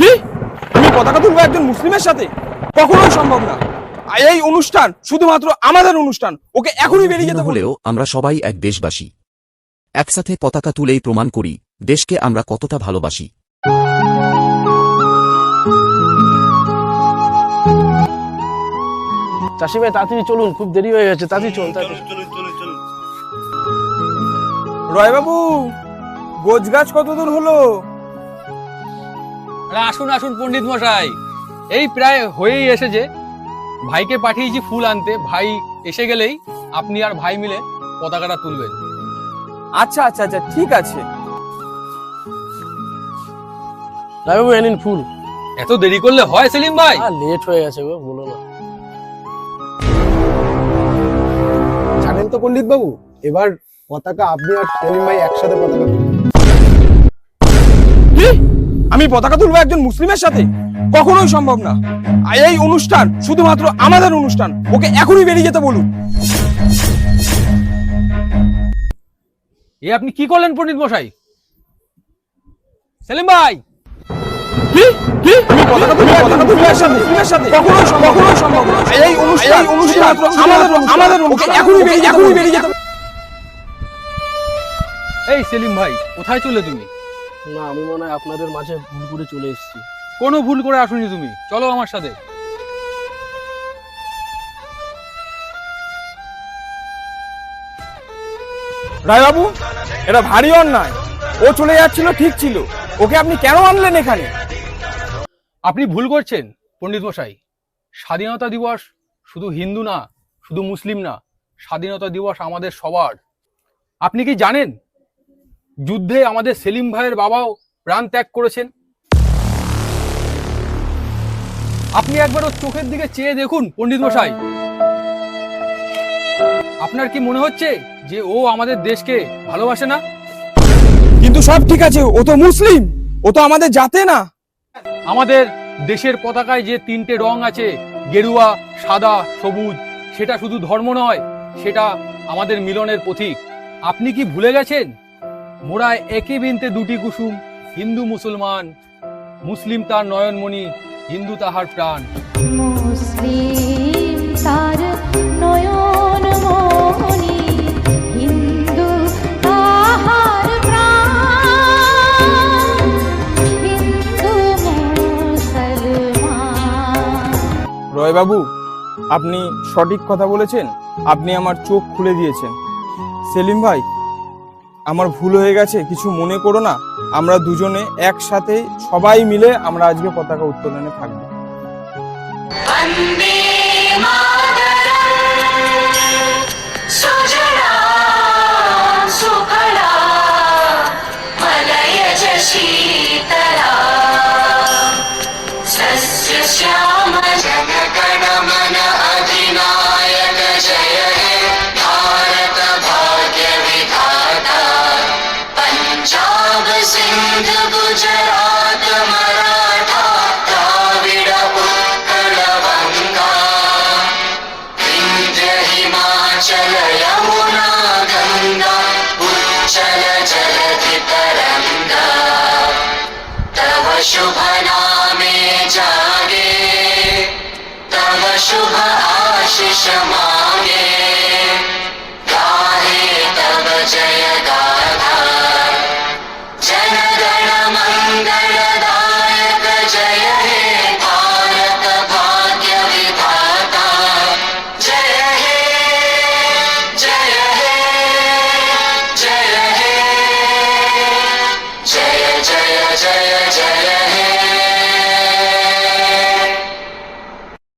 কি? আমি পতাকা তুলবো একজন মুসলিমের সাথে? কখনোই সম্ভব না। এই অনুষ্ঠান শুধুমাত্র আমাদের অনুষ্ঠান ওকে এখনই বেরিয়ে যেতে হলেও আমরা সবাই এক দেশবাসী। একসাথে পতাকা তুলেই প্রমাণ করি দেশকে আমরা কতটা ভালোবাসি। চাষি ভাই তাড়াতাড়ি চলুন খুব দেরি হয়ে গেছে তাড়াতাড়ি চলুন রয়বাবু গোছ গাছ কত দূর হলো? আরে আসুন আসুন পণ্ডিত মশাই। এই প্রায় হয়েই এসেছে। ভাইকে পাঠিয়েছি ফুল আনতে। ভাই এসে গেলেই আপনি আর ভাই মিলে পতাকাটা তুলবেন। আচ্ছা আচ্ছা আচ্ছা ঠিক আছে। রায়বাবু এনিন ফুল। এত দেরি করলে হয় সেলিম ভাই? আর লেট হয়ে গেছে গো বলো না। জানেন তো পণ্ডিত বাবু এবার পতাকা আপনি আর সেলিম ভাই একসাথে পতাকা তুলবেন। আমি পতাকা তুলবো একজন মুসলিমের সাথে? কখনোই সম্ভব না। এই অনুষ্ঠান শুধুমাত্র আমাদের অনুষ্ঠান। ওকে এখনই বেরিয়ে যেতে বলুন। এ আপনি কি করলেন পণ্ডিত মশাই? সেলিম ভাই! এই সেলিম ভাই কোথায় চলে তুমি? না আমি মনে হয় আপনাদের মাঝে ভুল করে চলে এসেছি। কোনো ভুল করে আসুনি তুমি। চলো আমার সাথে। রায়বাবু এটা ভারী অন্যায়। ও চলে যাচ্ছিল ঠিক ছিল। ওকে আপনি কেন আনলেন এখানে? আপনি ভুল করছেন পণ্ডিত মশাই। স্বাধীনতা দিবস শুধু হিন্দু না শুধু মুসলিম না স্বাধীনতা দিবস আমাদের সবার। আপনি কি জানেন যুদ্ধে আমাদের সেলিম ভাইয়ের বাবাও প্রাণ ত্যাগ করেছেন। আপনি একবার ওর চোখের দিকে চেয়ে দেখুন পণ্ডিত মশাই। আপনার কি মনে হচ্ছে যে ও আমাদের দেশকে ভালোবাসে না? কিন্তু সব ঠিক আছে ও তো মুসলিম ও তো আমাদের জাতে না। আমাদের দেশের পতাকায় যে তিনটে রং আছে গেরুয়া সাদা সবুজ সেটা শুধু ধর্ম নয় সেটা আমাদের মিলনের প্রতীক। আপনি কি ভুলে গেছেন? মোরা একই বিনতে দুটি কুসুম হিন্দু মুসলমান। মুসলিম তার নয়নমণি হিন্দু তাহার প্রাণ। মুসলিম তার নয়ন হিন্দু তাহার প্রাণ। হিন্দু মুসলমান। রয়বাবু আপনি সঠিক কথা বলেছেন আপনি আমার চোখ খুলে দিয়েছেন। সেলিম ভাই আমার ভুল হয়ে গেছে, কিছু মনে করো না। আমরা দুজনে একসাথে সবাই মিলে আমরা আজকে পতাকা উত্তোলনে থাকব। Jaya Jaya Jaya